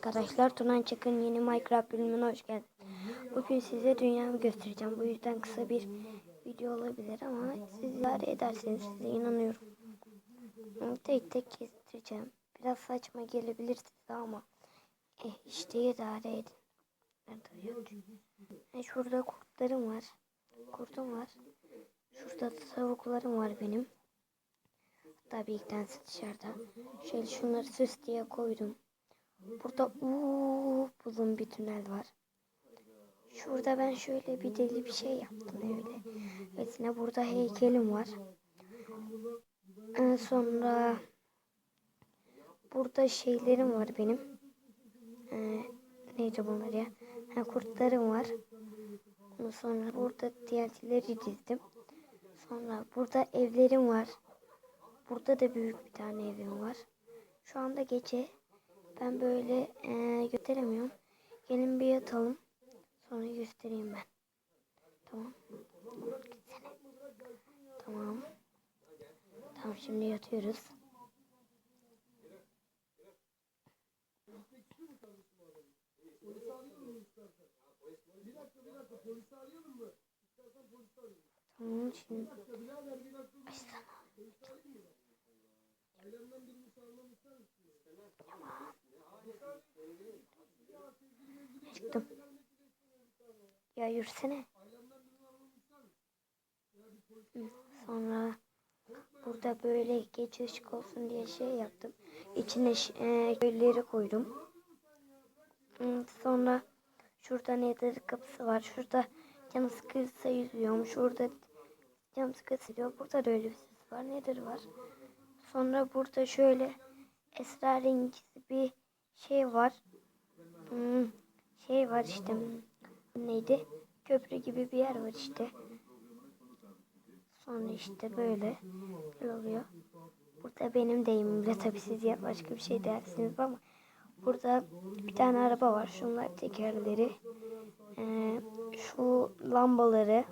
Arkadaşlar Tunan Çakır'ın yeni Minecraft bölümüne hoş geldiniz. Bugün size dünyamı göstereceğim. Bu yüzden kısa bir video olabilir ama siz idare ederseniz size inanıyorum. Tek tek kestireceğim. Biraz saçma gelebilir size ama eh, işte idare edin. Nerede yok? Eh, şurada kurtlarım var. Kurtum var. Şurada tavuklarım var benim. Tabii bir tanesi dışarıda. Şöyle şunları süs diye koydum. Burada uzun bir tünel var. Şurada ben şöyle bir deli bir şey yaptım öyle. Mesela burada heykelim var. Ee, sonra burada şeylerim var benim. Ee, neydi bunlar ya? Ha, kurtlarım var. Ondan sonra burada TNT'leri dizdim. Sonra burada evlerim var. Burada da büyük bir tane evim var. Şu anda gece. Ben böyle e, gösteremiyorum. Gelin bir yatalım. Sonra göstereyim ben. Tamam. Gitsene. Tamam. Tamam şimdi yatıyoruz. Tamam şimdi. Açsana. Çıktım. Ya yürüsene. Sonra burada böyle gece olsun diye şey yaptım. İçine e, gölleri koydum. Sonra şurada nether kapısı var. Şurada canı sıkıysa yüzüyorum. Şurada canım sıkıysa diyor. Burada da öyle bir ses var. Nether var. Sonra burada şöyle esrarengiz bir şey var. Hmm, şey var işte. Neydi? Köprü gibi bir yer var işte. Sonra işte böyle oluyor. Burada benim deyimimle tabii siz ya başka bir şey dersiniz ama burada bir tane araba var. Şunlar tekerleri. Ee, şu lambaları.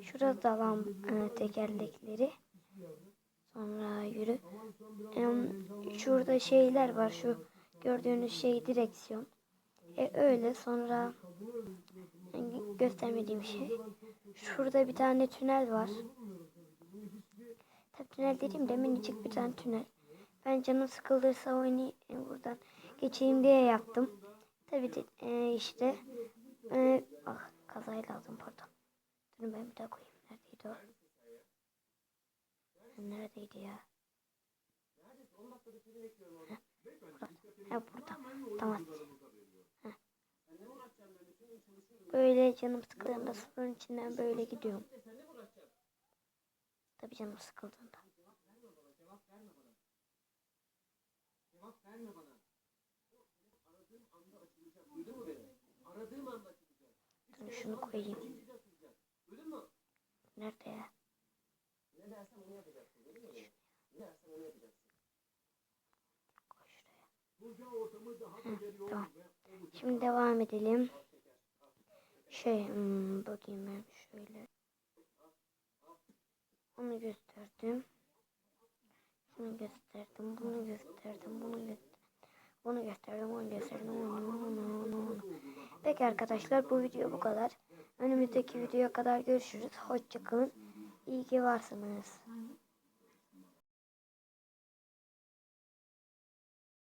Şurada da lam e, tekerlekleri. Sonra yürü. Şurada şeyler var. Şu gördüğünüz şey direksiyon. E öyle sonra e, göstermediğim şey. Şurada bir tane tünel var. Tabii tünel dediğim de minicik bir tane tünel. Ben canım sıkıldıysa oynayayım buradan geçeyim diye yaptım. Tabii de, e, işte e, ah kazayla aldım pardon. Dur ben bir daha koyayım. Neredeydi o? Neredeydi ya? Ha burada. Tamam. Heh. Böyle canım sıkıldığında suyun içinden böyle gidiyorum. Tabii canım sıkıldığında. Dur şunu koyayım. Nerede ya? Koy şuraya. Heh, tamam. Şimdi devam edelim. Şey hmm, bakayım ben şöyle. Onu gösterdim. Şunu gösterdim. Bunu gösterdim. Bunu gösterdim. Bunu gösterdim. Onu gösterdim. Onu, onu, onu, onu. Peki arkadaşlar bu video bu kadar. Önümüzdeki videoya kadar görüşürüz. Hoşçakalın. İyi ki varsınız.